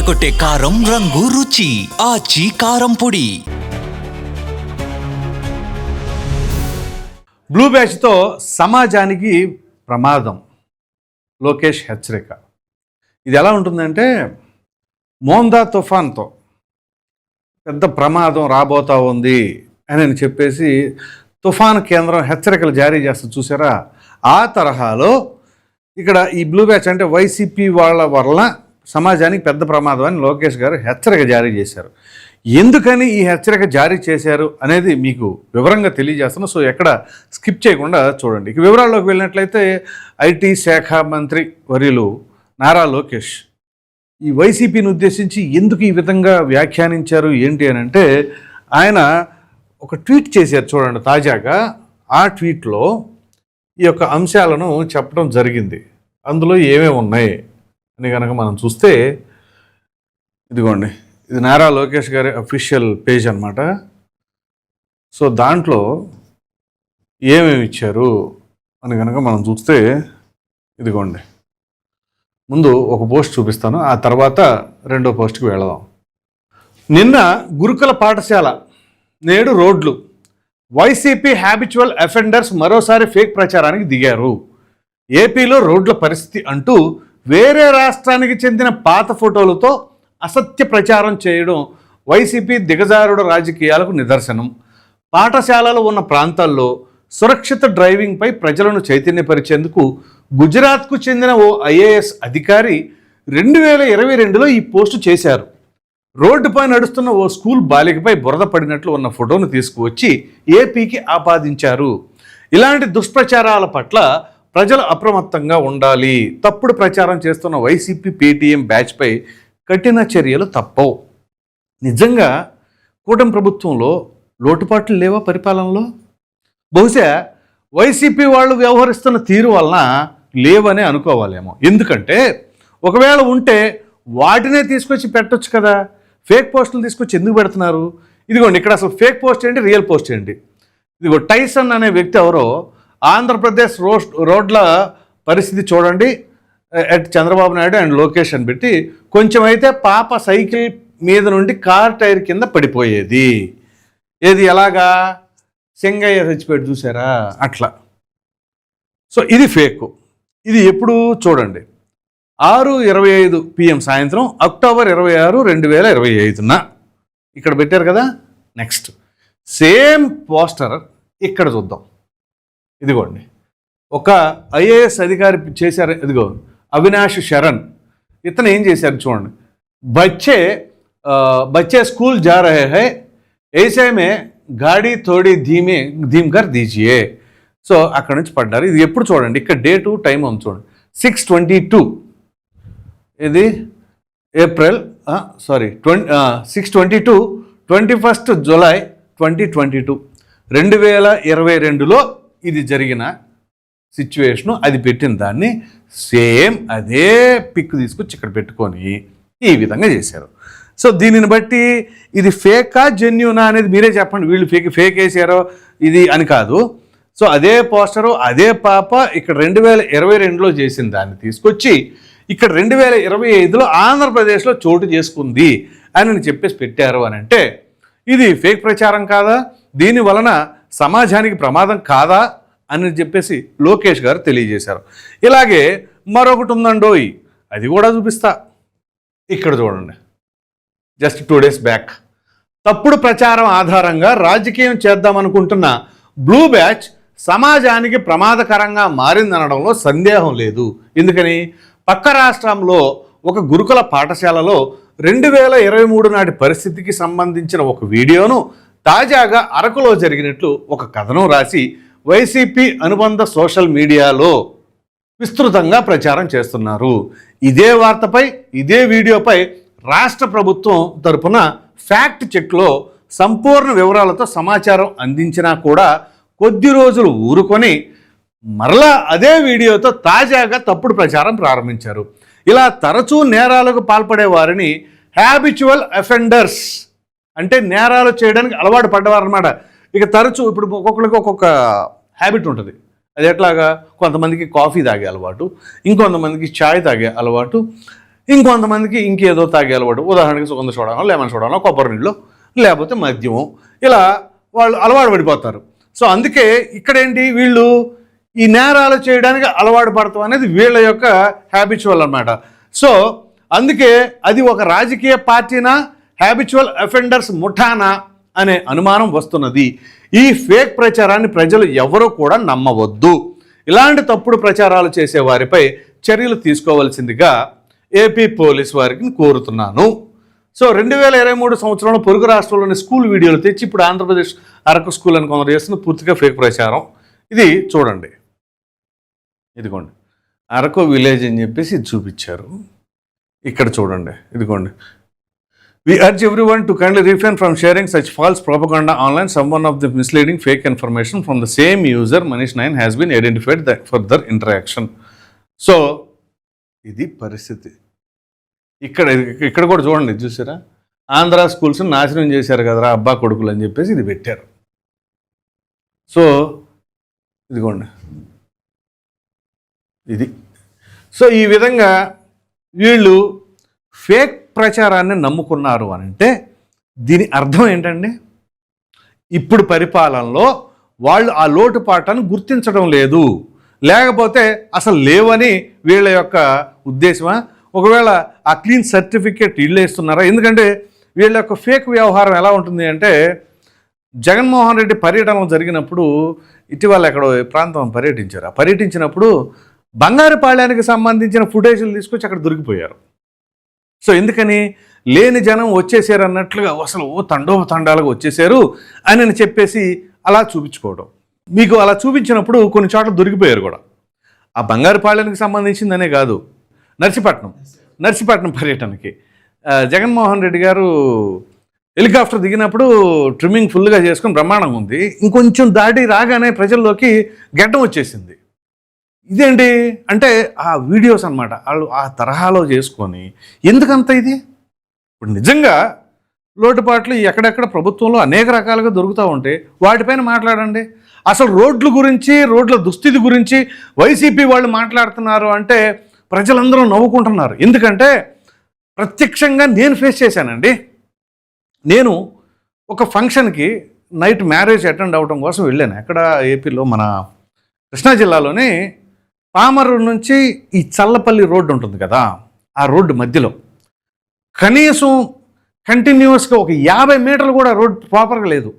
అదరగొట్టే కారం రంగు రుచి ఆచి కారం పొడి. బ్లూ బ్యాచ్తో సమాజానికి ప్రమాదం. లోకేష్ హెచ్చరిక. ఇది ఎలా ఉంటుందంటే మోందా తుఫాన్తో పెద్ద ప్రమాదం రాబోతా ఉంది అని అని చెప్పేసి తుఫాన్ కేంద్రం హెచ్చరికలు జారీ చేస్తుంది చూసారా? ఆ తరహాలో ఇక్కడ ఈ బ్లూ బ్యాచ్ అంటే వైసీపీ వాళ్ళ వల్ల సమాజానికి పెద్ద ప్రమాదం అని లోకేష్ గారు హెచ్చరిక జారీ చేశారు. ఎందుకని ఈ హెచ్చరిక జారీ చేశారు అనేది మీకు వివరంగా తెలియజేస్తాను సో ఎక్కడ స్కిప్ చేయకుండా చూడండి. ఇక వివరాల్లోకి వెళ్ళినట్లయితే ఐటీ శాఖ మంత్రి వర్యులు నారా లోకేష్ ఈ వైసీపీని ఉద్దేశించి ఎందుకు ఈ విధంగా వ్యాఖ్యానించారు ఏంటి అని అంటే ఆయన ఒక ట్వీట్ చేశారు చూడండి తాజాగా. ఆ ట్వీట్లో ఈ యొక్క అంశాలను చెప్పడం జరిగింది. అందులో ఏమేమి ఉన్నాయి? అని కనుక మనం చూస్తే ఇదిగోండి ఇది నారా లోకేష్ గారి అఫీషియల్ పేజ్ అనమాట సో దాంట్లో ఏమేమి ఇచ్చారు అని కనుక మనం చూస్తే ఇదిగోండి ముందు ఒక పోస్ట్ చూపిస్తాను ఆ తర్వాత రెండో పోస్ట్కి వెళదాం. నిన్న గురుకుల పాఠశాల నేడు రోడ్లు వైసీపీ హ్యాబిచువల్ అఫెండర్స్ మరోసారి ఫేక్ ప్రచారానికి దిగారు. ఏపీలో రోడ్ల పరిస్థితి అంటూ వేరే రాష్ట్రానికి చెందిన పాత ఫోటోలతో అసత్య ప్రచారం చేయడం వైసీపీ దిగజారుడు రాజకీయాలకు నిదర్శనం. పాఠశాలలు ఉన్న ప్రాంతాల్లో సురక్షిత డ్రైవింగ్పై ప్రజలను చైతన్యపరిచేందుకు గుజరాత్కు చెందిన ఓ ఐఏఎస్ అధికారి రెండు వేల ఇరవై రెండులో ఈ పోస్టు చేశారు. రోడ్డుపై నడుస్తున్న ఓ స్కూల్ బాలికపై బురద పడినట్లు ఉన్న ఫోటోను తీసుకువచ్చి ఏపీకి ఆపాదించారు. ఇలాంటి దుష్ప్రచారాల పట్ల ప్రజలు అప్రమత్తంగా ఉండాలి. తప్పుడు ప్రచారం చేస్తున్న వైసీపీ పేటీఎం బ్యాచ్పై కఠిన చర్యలు తప్పవు. నిజంగా కూటమి ప్రభుత్వంలో లోటుపాట్లు లేవా పరిపాలనలో? బహుశా వైసీపీ వాళ్ళు వ్యవహరిస్తున్న తీరు వలన లేవనే అనుకోవాలేమో. ఎందుకంటే ఒకవేళ ఉంటే వాటినే తీసుకొచ్చి పెట్టొచ్చు కదా. ఫేక్ పోస్టులు తీసుకొచ్చి ఎందుకు పెడుతున్నారు? ఇదిగోండి ఇక్కడ అసలు ఫేక్ పోస్ట్ ఏంటి రియల్ పోస్ట్ ఏంటి? ఇదిగో టైసన్ అనే వ్యక్తి ఎవరో ఆంధ్రప్రదేశ్ రోడ్ రోడ్ల పరిస్థితి చూడండి. At Chandrababu Naidu and location పెట్టి కొంచెం అయితే పాప సైకిల్ మీద నుండి కార్ టైర్ కింద పడిపోయేది. ఏది ఎలాగా? సింగయ్య చచ్చిపోయాడు చూసారా? అట్లా. సో ఇది ఫేక్. ఇది ఎప్పుడు చూడండి. ఆరు ఇరవై ఐదు పిఎం సాయంత్రం అక్టోబర్ ఇరవై ఆరు రెండు వేల ఇరవై ఐదున. ఇక్కడ పెట్టారు కదా? నెక్స్ట్. సేమ్ పోస్టర్ ఇక్కడ చూద్దాం. ఇదిగోండి. ఒక ఐఏఎస్ అధికారి చేశారు ఇదిగో అవినాష్ శరణ్. ఇతను ఏం చేశారు చూడండి. బచ్చే బచ్చే స్కూల్ జా రహే హై ఏసేమే గాడి తోడి ధీమే ధీమ్ గారు దీజియే. సో అక్కడ నుంచి పడ్డారు. ఇది ఎప్పుడు చూడండి ఇక్కడ డేటు టైం ఉంది చూడండి. సిక్స్ ట్వంటీ టూ ఇది April sorry twenty six twenty two twenty first July twenty twenty two రెండు వేల ఇరవై రెండులో ఇది జరిగిన సిచ్యువేషను అది పెట్టిన దాన్ని సేమ్ అదే పిక్ తీసుకొచ్చి ఇక్కడ పెట్టుకొని ఈ విధంగా చేశారు. సో దీనిని బట్టి ఇది ఫేకా జెన్యునా అనేది మీరే చెప్పండి. వీళ్ళు ఫేక్ ఫేక్ వేసారో ఇది అని కాదు. సో అదే పోస్టరు అదే పాప ఇక్కడ రెండు వేల ఇరవై రెండులో చేసిన దాన్ని తీసుకొచ్చి ఇక్కడ రెండు వేల ఇరవై ఐదులో ఆంధ్రప్రదేశ్లో చోటు చేసుకుంది అని చెప్పేసి పెట్టారు అని అంటే ఇది ఫేక్ ప్రచారం కాదా? దీని వలన సమాజానికి ప్రమాదం కాదా అని చెప్పేసి లోకేష్ గారు తెలియజేశారు. ఇలాగే మరొకటి ఉందండోయ్ అది కూడా చూపిస్తా. ఇక్కడ చూడండి. జస్ట్ టూ డేస్ బ్యాక్ తప్పుడు ప్రచారం ఆధారంగా రాజకీయం చేద్దామనుకుంటున్న బ్లూ బ్యాచ్ సమాజానికి ప్రమాదకరంగా మారిందనడంలో సందేహం లేదు. ఎందుకని? పక్క రాష్ట్రంలో ఒక గురుకుల పాఠశాలలో రెండు వేల ఇరవై మూడు నాటి పరిస్థితికి సంబంధించిన ఒక వీడియోను తాజాగా అరకులో జరిగినట్లు ఒక కథనం రాసి వైసీపీ అనుబంధ సోషల్ మీడియాలో విస్తృతంగా ప్రచారం చేస్తున్నారు. ఇదే వార్తపై ఇదే వీడియోపై రాష్ట్ర ప్రభుత్వం తరపున ఫ్యాక్ట్ చెక్లో సంపూర్ణ వివరాలతో సమాచారం అందించినా కూడా కొద్ది రోజులు ఊరుకొని మరలా అదే వీడియోతో తాజాగా తప్పుడు ప్రచారం ప్రారంభించారు. ఇలా తరచూ నేరాలకు పాల్పడే వారిని హ్యాబిచువల్ అఫెండర్స్ అంటే నేరాలు చేయడానికి అలవాటు పడ్డవారనమాట ఇక తరచూ ఇప్పుడు ఒక్కొక్కరికి ఒక్కొక్క హ్యాబిట్ ఉంటుంది. అది ఎట్లాగా? కొంతమందికి కాఫీ తాగే అలవాటు ఇంకొంతమందికి చాయ్ తాగే అలవాటు ఇంకొంతమందికి ఇంకేదో తాగే అలవాటు. ఉదాహరణకి సుగంధ చూడాలో లెమన్ చూడాలో కొబ్బరి నీళ్ళు లేకపోతే మద్యము. ఇలా వాళ్ళు అలవాటు పడిపోతారు. సో అందుకే ఇక్కడేంటి? వీళ్ళు ఈ నేరాలు చేయడానికి అలవాటు పడతాం అనేది వీళ్ళ యొక్క హ్యాబిచువల్ అనమాట సో అందుకే అది ఒక రాజకీయ పార్టీనా హ్యాబిచువల్ అఫెండర్స్ ముఠానా అనే అనుమానం వస్తున్నది. ఈ ఫేక్ ప్రచారాన్ని ప్రజలు ఎవరూ కూడా నమ్మవద్దు. ఇలాంటి తప్పుడు ప్రచారాలు చేసే వారిపై చర్యలు తీసుకోవాల్సిందిగా ఏపీ పోలీస్ వారికి కోరుతున్నాను. సో రెండు వేల ఇరవై మూడు సంవత్సరంలో పొరుగు రాష్ట్రంలోని స్కూల్ వీడియోలు తెచ్చి ఇప్పుడు ఆంధ్రప్రదేశ్ అరకు స్కూల్ అని కొందరు చేస్తున్న పూర్తిగా ఫేక్ ప్రచారం. ఇది చూడండి. ఇదిగోండి. అరకు విలేజ్ అని చెప్పేసి చూపించారు. ఇక్కడ చూడండి. ఇదిగోండి. We urge everyone to kindly refrain from sharing such false propaganda online some one of the misleading fake information from the same user Manish nine has been identified the further interaction so ఇది పరిస్థితి. ఇక్కడ ఇక్కడ కూడా చూడండి చూసారా? Andhra schools నాశనం చేశారు కదరా అబ్బా కొడుకులు అని చెప్పేసి ఇది పెట్టారు. సో ఇదిగోండి. ఇది. సో ఈ విధంగా వీళ్ళు ఫేక్ ప్రచారాన్ని నమ్ముకున్నారు అని అంటే దీని అర్థం ఏంటండి? ఇప్పుడు పరిపాలనలో వాళ్ళు ఆ లోటుపాటాన్ని గుర్తించడం లేదు. లేకపోతే అసలు లేవని వీళ్ళ యొక్క ఉద్దేశమా? ఒకవేళ ఆ క్లీన్ సర్టిఫికేట్ వీళ్ళు ఇస్తున్నారా? ఎందుకంటే వీళ్ళ యొక్క ఫేక్ వ్యవహారం ఎలా ఉంటుంది అంటే జగన్మోహన్ రెడ్డి పర్యటన జరిగినప్పుడు ఇటీవల ఎక్కడో ఈ ప్రాంతం పర్యటించారు. ఆ పర్యటించినప్పుడు బంగారుపాళ్యానికి సంబంధించిన ఫుటేజ్లు తీసుకొచ్చి అక్కడ దొరికిపోయారు. సో ఎందుకని? లేని జనం వచ్చేసారు అన్నట్లుగా అసలు ఓ తండోప తండాలుగా వచ్చేసారు అని అని చెప్పేసి అలా చూపించుకోవడం. మీకు అలా చూపించినప్పుడు కొన్ని చోట్ల దొరికిపోయారు కూడా. ఆ బంగారుపాళ్యానికి సంబంధించిందనే కాదు. నర్సీపట్నం నర్సీపట్నం పర్యటనకి. జగన్మోహన్ రెడ్డి గారు హెలికాప్టర్ దిగినప్పుడు ట్రిమ్మింగ్ ఫుల్గా చేసుకుని బ్రహ్మాండంగా ఉంది. ఇంకొంచెం దాటి రాగానే ప్రజల్లోకి గడ్డం వచ్చేసింది. ఇదేంటి? అంటే ఆ వీడియోస్ అన్నమాట. వాళ్ళు ఆ తరహాలో చేసుకొని ఎందుకంత ఇది? ఇప్పుడు నిజంగా లోటుపాట్లు ఎక్కడెక్కడ ప్రభుత్వంలో అనేక రకాలుగా దొరుకుతూ ఉంటే వాటిపైన మాట్లాడండి. అసలు రోడ్ల గురించి రోడ్ల దుస్థితి గురించి వైసీపీ వాళ్ళు మాట్లాడుతున్నారు అంటే ప్రజలందరూ నవ్వుకుంటున్నారు. ఎందుకంటే ప్రత్యక్షంగా నేను ఫేస్ చేశానండి. నేను ఒక ఫంక్షన్కి నైట్ మ్యారేజ్ అటెండ్ అవ్వడం కోసం వెళ్ళాను. ఎక్కడ ఏపీలో మన కృష్ణా జిల్లాలోనే పామరు నుంచి ఈ చల్లపల్లి రోడ్డు ఉంటుంది కదా ఆ రోడ్డు మధ్యలో. కనీసం కంటిన్యూస్గా ఒక యాభై మీటర్లు కూడా రోడ్ ప్రాపర్గా లేదు.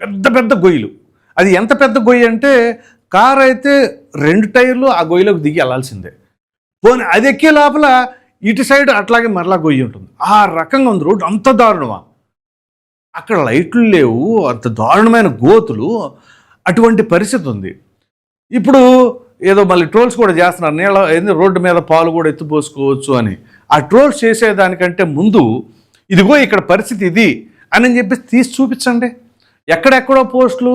పెద్ద పెద్ద గొయ్యిలు. అది ఎంత పెద్ద గొయ్యి అంటే కారు అయితే రెండు టైర్లు ఆ గొయ్యిలోకి దిగి వెళ్ళాల్సిందే. పోనీ అది ఎక్కే లోపల ఇటు సైడ్ అట్లాగే మరలా గొయ్యి ఉంటుంది. ఆ రకంగా ఉంది రోడ్డు అంత దారుణమా? అక్కడ లైట్లు లేవు అంత దారుణమైన గోతులు అటువంటి పరిస్థితి ఉంది. ఇప్పుడు ఏదో మళ్ళీ ట్రోల్స్ కూడా చేస్తున్నారు. నీళ్ళ ఏంది రోడ్డు మీద పాలు కూడా ఎత్తుపోసుకోవచ్చు అని. ఆ ట్రోల్స్ చేసేదానికంటే ముందు ఇదిగో ఇక్కడ పరిస్థితి ఇది అని చెప్పేసి తీసి చూపించండి. ఎక్కడెక్కడో పోస్టులు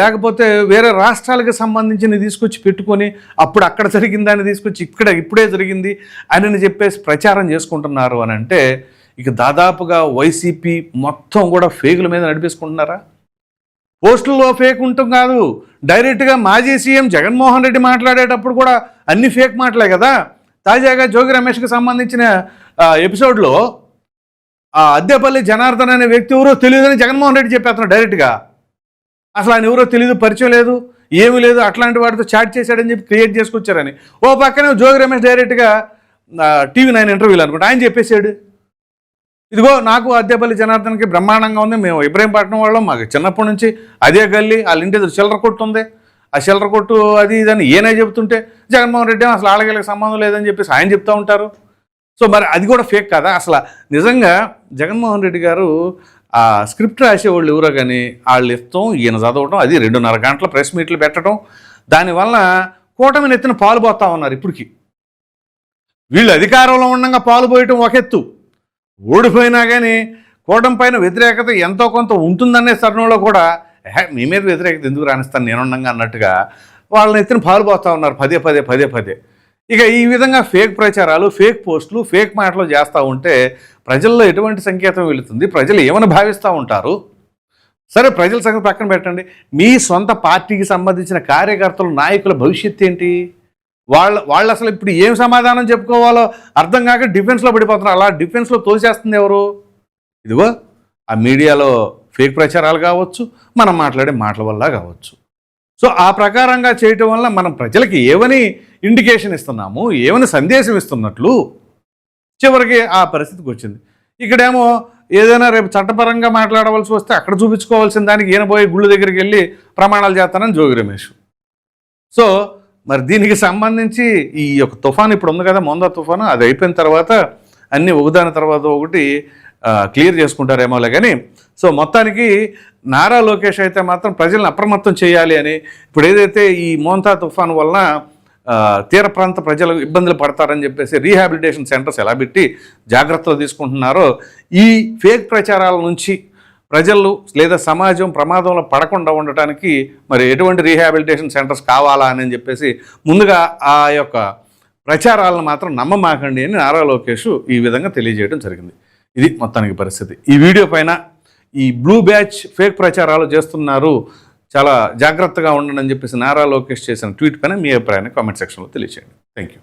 లేకపోతే వేరే రాష్ట్రాలకు సంబంధించినవి తీసుకొచ్చి పెట్టుకొని అప్పుడు అక్కడ జరిగిందని తీసుకొచ్చి ఇక్కడ ఇప్పుడే జరిగింది అని చెప్పేసి ప్రచారం చేసుకుంటున్నారు అని అంటే ఇక దాదాపుగా వైసీపీ మొత్తం కూడా ఫేగుల మీద నడిపేసుకుంటున్నారా? పోస్టుల్లో ఫేక్ ఉంటాం కాదు. డైరెక్ట్గా మాజీ సీఎం జగన్మోహన్ రెడ్డి మాట్లాడేటప్పుడు కూడా అన్ని ఫేక్ మాటలే కదా. తాజాగా జోగి రమేష్కి సంబంధించిన ఎపిసోడ్లో ఆ అద్దెపల్లి జనార్దన్ అనే వ్యక్తి ఎవరో తెలియదని జగన్మోహన్ రెడ్డి చెప్పేస్తున్నాడు డైరెక్ట్గా. అసలు ఆయన ఎవరో తెలియదు పరిచయం లేదు ఏమీ లేదు అట్లాంటి వాటితో చాట్ చేశాడని చెప్పి క్రియేట్ చేసుకొచ్చారని. ఓ పక్కనే జోగి రమేష్ డైరెక్ట్గా టీవీ నైన్ ఇంటర్వ్యూలు అనుకుంటా ఆయన చెప్పేశాడు. ఇదిగో నాకు అద్దెపల్లి జనార్దన్కి బ్రహ్మాండంగా ఉంది. మేము ఇబ్రహీంపట్నం వాళ్ళం. మాకు చిన్నప్పటి నుంచి అదే గల్లి. వాళ్ళ ఇంటి చిల్లర కొట్టు ఉంది. ఆ చిల్లర కొట్టు అది ఇదని ఏనే చెబుతుంటే జగన్మోహన్ రెడ్డి అసలు ఆడగలకి సంబంధం లేదని చెప్పేసి ఆయన చెప్తూ ఉంటారు? సో మరి అది కూడా ఫేక్ కదా? అసలు నిజంగా జగన్మోహన్ రెడ్డి గారు ఆ స్క్రిప్ట్ రాసేవాళ్ళు ఎవరో కానీ వాళ్ళు ఇస్తాం ఈయన చదవటం అది రెండున్నర గంటల ప్రెస్ మీట్లు పెట్టడం దానివల్ల కూటమి నెత్తిన పాలు పోతా ఉన్నారు ఇప్పటికి. వీళ్ళు అధికారంలో ఉండగా పాలు పోయటం ఒక ఎత్తు. ఓడిపోయినా కానీ కూటమి పైన వ్యతిరేకత ఎంతో కొంత ఉంటుందనే తరుణంలో కూడా మీ మీద వ్యతిరేకత ఎందుకు రాణిస్తాను నేనుండగా అన్నట్టుగా వాళ్ళని ఎత్తిన పాలు పోస్తూ ఉన్నారు పదే పదే పదే పదే. ఇక ఈ విధంగా ఫేక్ ప్రచారాలు ఫేక్ పోస్టులు ఫేక్ మాటలు చేస్తూ ఉంటే ప్రజల్లో ఎటువంటి సంకేతం వెళుతుంది? ప్రజలు ఏమని భావిస్తూ ఉంటారు? సరే ప్రజల సంగతి పక్కన పెట్టండి. మీ సొంత పార్టీకి సంబంధించిన కార్యకర్తలు నాయకుల భవిష్యత్తు ఏంటి? వాళ్ళ వాళ్ళు అసలు ఇప్పుడు ఏం సమాధానం చెప్పుకోవాలో అర్థం కాక డిఫెన్స్లో పడిపోతున్నారు. అలా డిఫెన్స్లో తోసేస్తుంది ఎవరు? ఇదిగో ఆ మీడియాలో ఫేక్ ప్రచారాలు కావచ్చు మనం మాట్లాడే మాటల వల్ల కావచ్చు. సో ఆ ప్రకారంగా చేయటం వల్ల మనం ప్రజలకి ఏమని ఇండికేషన్ ఇస్తున్నాము ఏమని సందేశం ఇస్తున్నట్లు చివరికి ఆ పరిస్థితికి వచ్చింది. ఇక్కడేమో ఏదైనా రేపు చట్టపరంగా మాట్లాడవలసి వస్తే అక్కడ చూపించుకోవాల్సిన దానికి ఈయన పోయి గుళ్ళు దగ్గరికి వెళ్ళి ప్రమాణాలు చేస్తానని జోగి రమేష్. సో మరి దీనికి సంబంధించి ఈ యొక్క తుఫాన్ ఇప్పుడు ఉంది కదా మొందా తుఫాను అది అయిపోయిన తర్వాత అన్నీ ఒకదాని తర్వాత ఒకటి క్లియర్ చేసుకుంటారేమోలే కానీ సో మొత్తానికి నారా లోకేష్ అయితే మాత్రం ప్రజలను అప్రమత్తం చేయాలి అని ఇప్పుడు ఏదైతే ఈ మోంతా తుఫాన్ వలన తీర ప్రాంత ప్రజలు ఇబ్బందులు పడతారని చెప్పేసి రీహాబిలిటేషన్ సెంటర్స్ ఎలా పెట్టి జాగ్రత్తలు తీసుకుంటున్నారో ఈ ఫేక్ ప్రచారాల నుంచి ప్రజలు లేదా సమాజం ప్రమాదంలో పడకుండా ఉండటానికి మరి ఎటువంటి రీహాబిలిటేషన్ సెంటర్స్ కావాలా అని చెప్పేసి ముందుగా ఆ యొక్క ప్రచారాలను మాత్రం నమ్మమాకండి అని నారా లోకేష్ ఈ విధంగా తెలియజేయడం జరిగింది. ఇది మొత్తానికి పరిస్థితి. ఈ వీడియో పైన ఈ బ్లూ బ్యాచ్ ఫేక్ ప్రచారాలు చేస్తున్నారు. చాలా జాగ్రత్తగా ఉండండి అని చెప్పేసి నారా లోకేష్ చేసిన ట్వీట్ పైన మీ అభిప్రాయాన్ని కామెంట్ సెక్షన్లో తెలియజేయండి థ్యాంక్ యూ